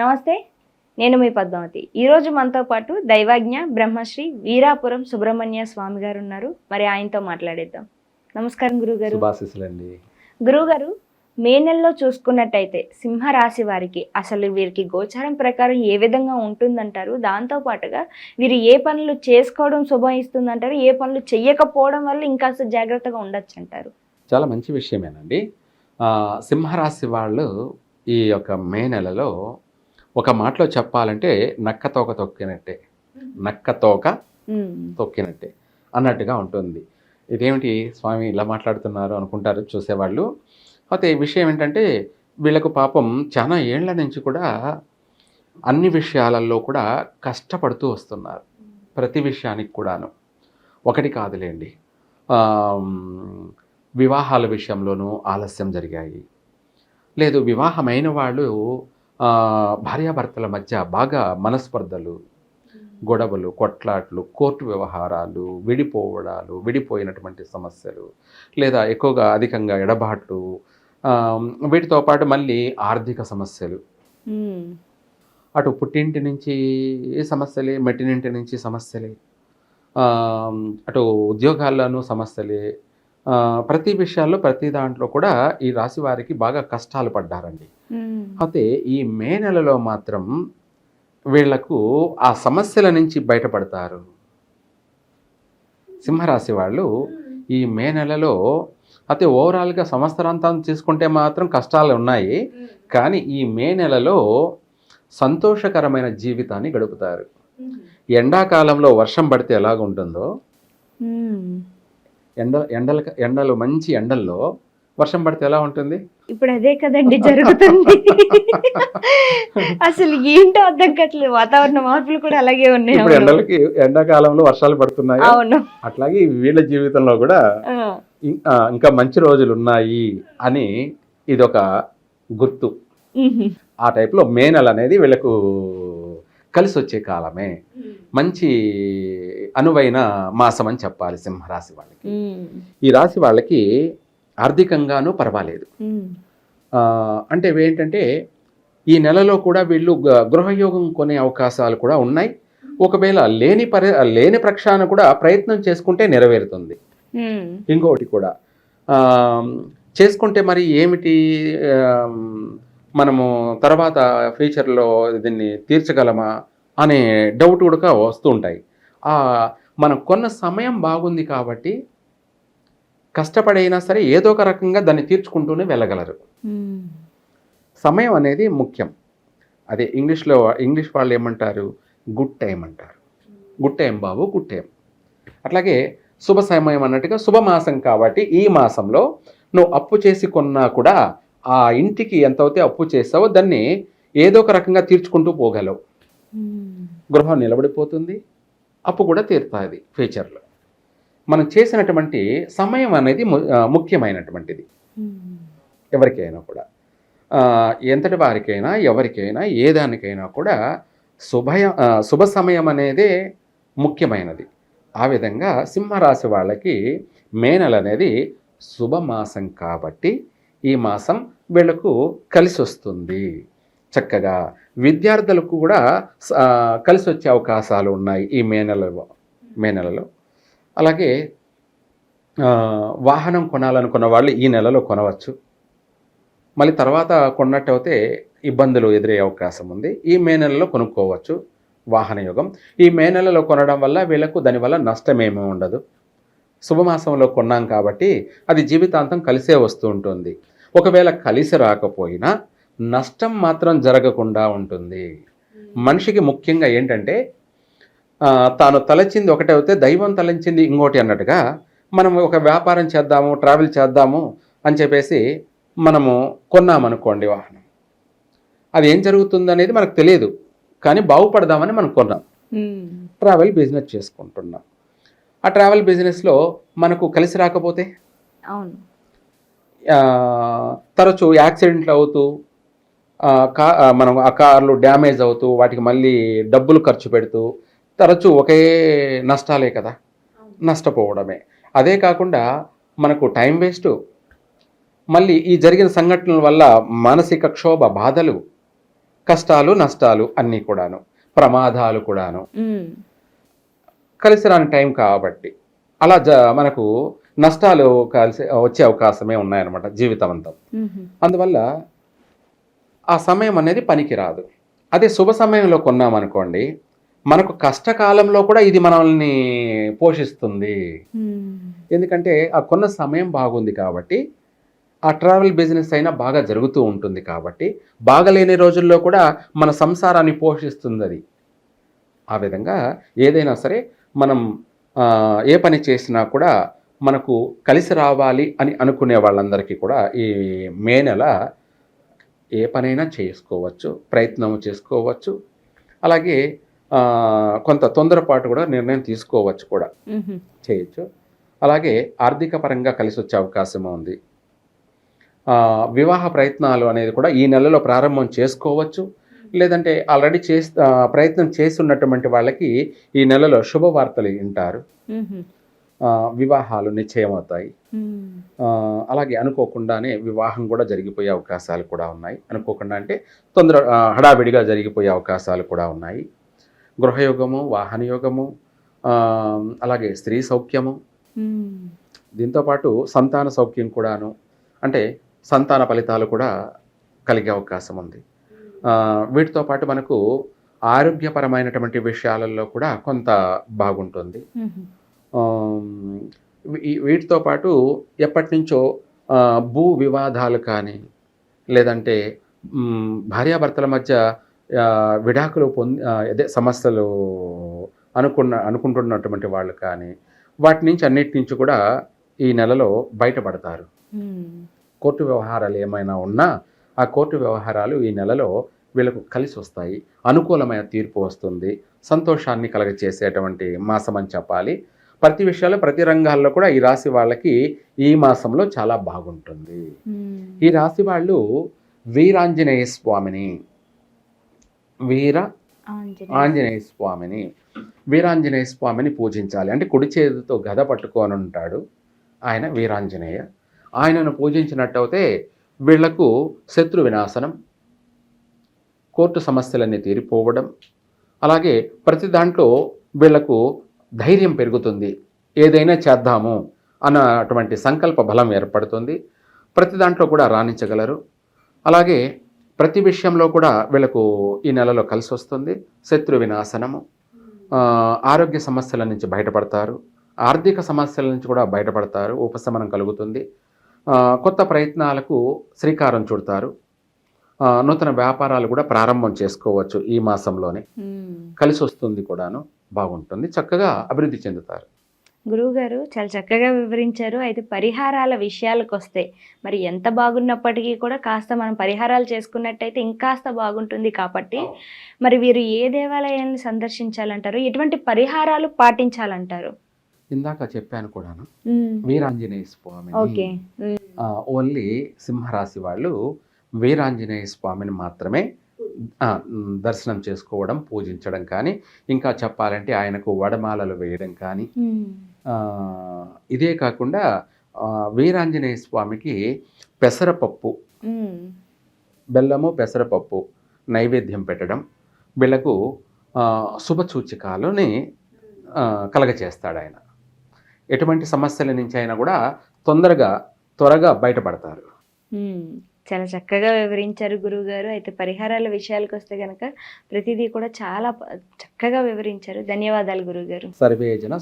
నమస్తే నేను మీ పద్మావతి. ఈరోజు మనతో పాటు దైవాజ్ఞ బ్రహ్మశ్రీ వీరాపురం సుబ్రహ్మణ్య స్వామి గారు ఉన్నారు. మరి ఆయనతో మాట్లాడేద్దాం. నమస్కారం గురుగారు. గురుగారు మే నెలలో చూసుకున్నట్టయితే సింహరాశి వారికి అసలు వీరికి గోచారం ప్రకారం ఏ విధంగా ఉంటుందంటారు? దాంతో పాటుగా వీరు ఏ పనులు చేసుకోవడం శుభం ఇస్తుందంటారు? ఏ పనులు చెయ్యకపోవడం వల్ల ఇంకా జాగ్రత్తగా ఉండొచ్చు అంటారు? చాలా మంచి విషయమేనండి. ఆ, సింహరాశి వాళ్ళు ఈ యొక్క మే నెలలో ఒక మాటలో చెప్పాలంటే నక్క తోక తొక్కినట్టే. నక్క తోక తొక్కినట్టే అన్నట్టుగా ఉంటుంది. ఇదేమిటి స్వామి ఇలా మాట్లాడుతున్నారు అనుకుంటారు చూసేవాళ్ళు. అయితే ఈ విషయం ఏంటంటే వీళ్ళకు పాపం చాలా ఏళ్ళ నుంచి కూడా అన్ని విషయాలలో కూడా కష్టపడుతూ వస్తున్నారు. ప్రతి విషయానికి కూడాను. ఒకటి కాదులేండి. వివాహాల విషయంలోనూ ఆలస్యం జరిగాయి. లేదు వివాహమైన వాళ్ళు భార్యాభర్తల మధ్య బాగా మనస్పర్ధలు గొడవలు కొట్లాట్లు కోర్టు వ్యవహారాలు విడిపోవడాలు విడిపోయినటువంటి సమస్యలు లేదా ఎక్కువగా అధికంగా ఎడబాట్లు వీటితో పాటు మళ్ళీ ఆర్థిక సమస్యలు. అటు పుట్టింటి నుంచి సమస్యలే మెట్టినింటి నుంచి సమస్యలే అటు ఉద్యోగాల్లోనూ సమస్యలే ప్రతి విషయాల్లో ప్రతి దాంట్లో కూడా ఈ రాశి వారికి బాగా కష్టాలు పడ్డారండి. అయితే ఈ మే నెలలో మాత్రం వీళ్ళకు ఆ సమస్యల నుంచి బయటపడతారు. సింహరాశి వాళ్ళు ఈ మే నెలలో అయితే ఓవరాల్గా సంవత్సరాంతం తీసుకుంటే మాత్రం కష్టాలు ఉన్నాయి. కానీ ఈ మే నెలలో సంతోషకరమైన జీవితాన్ని గడుపుతారు. ఎండాకాలంలో వర్షం పడితే ఎలాగ ఉంటుందో ఉమ్. ఎండ ఎండల ఎండలు మంచి ఎండల్లో వర్షం పడితే ఎలా ఉంటుంది? ఇప్పుడు అదే కదండి జరుగుతుంది. అసలు ఏంటో అర్థం కావట్లేదు. వాతావరణ మార్పులు కూడా అలాగే ఉన్నాయి. ఇప్పుడు. ఎండలకి ఎండాకాలంలో వర్షాలు పడుతున్నాయి? అవును. అట్లాగే వీళ్ళ జీవితంలో కూడా ఇంకా మంచి రోజులు ఉన్నాయి అని ఇదొక గుర్తు. ఉహు. ఆ టైప్లో మే నెల అనేది వీళ్ళకు కలిసి వచ్చే కాలమే మంచి అనువైన మాసం అని చెప్పాలి సింహరాశి వాళ్ళకి. ఈ రాశి వాళ్ళకి ఆర్థికంగానూ పర్వాలేదు. అంటే ఏంటంటే ఈ నెలలో కూడా వీళ్ళు గృహయోగం కొనే అవకాశాలు కూడా ఉన్నాయి. ఒకవేళ లేని పరి లేని ప్రక్షాన కూడా ప్రయత్నం చేసుకుంటే నెరవేరుతుంది. ఇంకొకటి కూడా చేసుకుంటే మరి ఏమిటి మనము తర్వాత ఫ్యూచర్లో దీన్ని తీర్చగలమా? అనే డౌట్ కూడా వస్తూ ఉంటాయి. మనం కొన్న సమయం బాగుంది కాబట్టి కష్టపడైనా సరే ఏదో ఒక రకంగా దాన్ని తీర్చుకుంటూనే వెళ్ళగలరు. సమయం అనేది ముఖ్యం. అదే ఇంగ్లీష్లో ఇంగ్లీష్ వాళ్ళు ఏమంటారు? గుడ్ టైం అంటారు. గుడ్ టైం బాబు గుడ్ టైం అట్లాగే శుభ సమయం అన్నట్టుగా శుభమాసం కాబట్టి ఈ మాసంలో నువ్వు అప్పు చేసి కొన్నా కూడా ఆ ఇంటికి ఎంత అయితే అప్పు చేసావో దాన్ని ఏదో ఒక రకంగా తీర్చుకుంటూ పోగలవు. గృహం నిలబడిపోతుంది అప్పు కూడా తీరుతుంది ఫ్యూచర్లో. మనం చేసినటువంటి సమయం అనేది ముఖ్యమైనటువంటిది. ఎవరికైనా కూడా. ఎంతటి వారికైనా ఎవరికైనా ఏ దానికైనా కూడా శుభయ శుభ సమయం అనేదే ముఖ్యమైనది. ఆ విధంగా సింహరాశి వాళ్ళకి మే నెల అనేది శుభమాసం కాబట్టి ఈ మాసం వీళ్ళకు కలిసి వస్తుంది చక్కగా విద్యార్థులకు కూడా కలిసి వచ్చే అవకాశాలు ఉన్నాయి ఈ మే నెలలో. మే నెలలో. అలాగే వాహనం కొనాలనుకున్న వాళ్ళు ఈ నెలలో కొనవచ్చు. మళ్ళీ తర్వాత కొన్నట్టయితే ఇబ్బందులు ఎదురయ్యే అవకాశం ఉంది. ఈ మే నెలలో కొనుక్కోవచ్చు వాహన యోగం. ఈ మే నెలలో కొనడం వల్ల వీళ్ళకు దానివల్ల నష్టమేమీ ఉండదు. శుభమాసంలో కొన్నాం కాబట్టి అది జీవితాంతం కలిసే వస్తూ ఉంటుంది. ఒకవేళ కలిసి రాకపోయినా నష్టం మాత్రం జరగకుండా ఉంటుంది. మనిషికి ముఖ్యంగా ఏంటంటే తాను తలచింది ఒకటే అయితే దైవం తలంచింది ఇంకోటి అన్నట్టుగా మనం ఒక వ్యాపారం చేద్దాము ట్రావెల్ చేద్దాము అని చెప్పేసి మనము కొన్నామనుకోండి వాహనం. అది ఏం జరుగుతుంది అనేది మనకు తెలియదు. కానీ బాగుపడదామని మనం కొన్నాం. ట్రావెల్ బిజినెస్ చేసుకుంటున్నాం. ఆ ట్రావెల్ బిజినెస్లో మనకు కలిసి రాకపోతే? అవును. తరచూ యాక్సిడెంట్లు అవుతూ మనం ఆ కార్లు డ్యామేజ్ అవుతూ వాటికి మళ్ళీ డబ్బులు ఖర్చు పెడుతూ తరచూ ఒకే నష్టాలే కదా. నష్టపోవడమే. అదే కాకుండా మనకు టైం వేస్ట్. మళ్ళీ ఈ జరిగిన సంఘటనల వల్ల మానసిక క్షోభ బాధలు కష్టాలు నష్టాలు అన్నీ కూడాను ప్రమాదాలు కూడాను. కలిసి రాని టైం కాబట్టి. అలా జ మనకు నష్టాలు కలిసి వచ్చే అవకాశమే ఉన్నాయన్నమాట జీవితం అంతా ఉహు, అందువల్ల ఆ సమయం అనేది పనికిరాదు. అదే శుభ సమయంలో కొన్నామనుకోండి మనకు కష్టకాలంలో కూడా ఇది మనల్ని పోషిస్తుంది. ఎందుకంటే ఆ కొన్న సమయం బాగుంది కాబట్టి ఆ ట్రావెల్ బిజినెస్ అయినా బాగా జరుగుతూ ఉంటుంది కాబట్టి బాగలేని రోజుల్లో కూడా మన సంసారాన్ని పోషిస్తుంది అది ఆ విధంగా ఏదైనా సరే మనం ఏ పని చేసినా కూడా మనకు కలిసి రావాలి అని అనుకునే వాళ్ళందరికీ కూడా ఈ మే నెల ఏ పనైనా చేసుకోవచ్చు ప్రయత్నం చేసుకోవచ్చు. అలాగే కొంత తొందరపాటు కూడా నిర్ణయం తీసుకోవచ్చు కూడా. చేయొచ్చు. అలాగే ఆర్థిక పరంగా కలిసి వచ్చే అవకాశం ఉంది వివాహ ప్రయత్నాలు అనేది కూడా ఈ నెలలో ప్రారంభం చేసుకోవచ్చు. లేదంటే ఆల్రెడీ చేసి ప్రయత్నం చేసి ఉన్నటువంటి వాళ్ళకి ఈ నెలలో శుభవార్తలు వింటారు. వివాహాలు నిశ్చయమవుతాయి. ఆ, అలాగే అనుకోకుండానే వివాహం కూడా జరిగిపోయే అవకాశాలు కూడా ఉన్నాయి. అనుకోకుండా అంటే తొందర హడావిడిగా జరిగిపోయే అవకాశాలు కూడా ఉన్నాయి. గృహయోగము వాహనయోగము అలాగే స్త్రీ సౌఖ్యము. ఉమ్, దీంతోపాటు సంతాన సౌఖ్యం కూడాను అంటే సంతాన ఫలితాలు కూడా కలిగే అవకాశం ఉంది. వీటితో పాటు మనకు ఆరోగ్యపరమైనటువంటి విషయాలలో కూడా కొంత బాగుంటుంది. వీ- వీటితో పాటు ఎప్పటి నుంచో భూ వివాదాలు కానీ లేదంటే భార్యాభర్తల మధ్య విడాకులు పొంది అదే సమస్యలు అనుకున్న అనుకుంటున్నటువంటి వాళ్ళు కానీ వాటి నుంచి అన్నిటి నుంచి కూడా ఈ నెలలో బయటపడతారు. కోర్టు వ్యవహారాలు ఏమైనా ఉన్నా ఆ కోర్టు వ్యవహారాలు ఈ నెలలో వీళ్ళకు కలిసి వస్తాయి. అనుకూలమైన తీర్పు వస్తుంది. సంతోషాన్ని కలగచేసేటువంటి మాసం అని చెప్పాలి. ప్రతి విషయాల్లో ప్రతి రంగాల్లో కూడా ఈ రాశి వాళ్ళకి ఈ మాసంలో చాలా బాగుంటుంది. ఈ రాశి వాళ్ళు వీరాంజనేయ స్వామిని వీర ఆంజనేయ. ఆంజనేయ స్వామిని వీరాంజనేయ స్వామిని పూజించాలి. అంటే కుడి చేతితో గద పట్టుకొని ఉంటాడు ఆయన వీరాంజనేయ. ఆయనను పూజించినట్టయితే వీళ్ళకు శత్రు వినాశనం కోర్టు సమస్యలన్నీ తీరిపోవడం అలాగే ప్రతి దాంట్లో వీళ్ళకు ధైర్యం పెరుగుతుంది. ఏదైనా చేద్దాము అన్నటువంటి సంకల్ప బలం ఏర్పడుతుంది. ప్రతి దాంట్లో కూడా రాణించగలరు. అలాగే ప్రతి విషయంలో కూడా వీళ్ళకు ఈ నెలలో కలిసి వస్తుంది. శత్రు వినాశనము. ఆరోగ్య సమస్యల నుంచి బయటపడతారు. ఆర్థిక సమస్యల నుంచి కూడా బయటపడతారు. ఉపశమనం కలుగుతుంది. కొత్త ప్రయత్నాలకు శ్రీకారం చుడతారు. నూతన వ్యాపారాలు కూడా ప్రారంభం చేసుకోవచ్చు ఈ మాసంలోనే. కలిసి వస్తుంది కూడాను. బాగుంటుంది. చక్కగా అభివృద్ధి చెందుతారు. గురువుగారు చాలా చక్కగా వివరించారు. అయితే పరిహారాల విషయాలకు వస్తే మరి ఎంత బాగున్నప్పటికీ కూడా కాస్త మనం పరిహారాలు చేసుకున్నట్టయితే ఇంకాస్త బాగుంటుంది కాబట్టి మరి వీరు ఏ దేవాలయాన్ని సందర్శించాలంటారు? ఎటువంటి పరిహారాలు పాటించాలంటారు? ఇందాక చెప్పాను కూడాను. వీరాంజనేయ స్వామి ఓన్లీ సింహరాశి వాళ్ళు వీరాంజనేయ స్వామిని మాత్రమే దర్శనం చేసుకోవడం పూజించడం కానీ ఇంకా చెప్పాలంటే ఆయనకు వడమాలలు వేయడం కానీ ఇదే కాకుండా వీరాంజనేయ స్వామికి పెసరపప్పు బెల్లము పెసరపప్పు నైవేద్యం పెట్టడం వీళ్ళకు శుభసూచికాలని కలగచేస్తాడు ఆయన ఎటువంటి సమస్యల నుంచి అయినా కూడా తొందరగా త్వరగా బయటపడతారు. చాలా చక్కగా వివరించారు గురువుగారు. అయితే పరిహారాల విషయాలకు వస్తే కనుక ప్రతిదీ కూడా చాలా చక్కగా వివరించారు. ధన్యవాదాలు గురువుగారు. సర్వేజన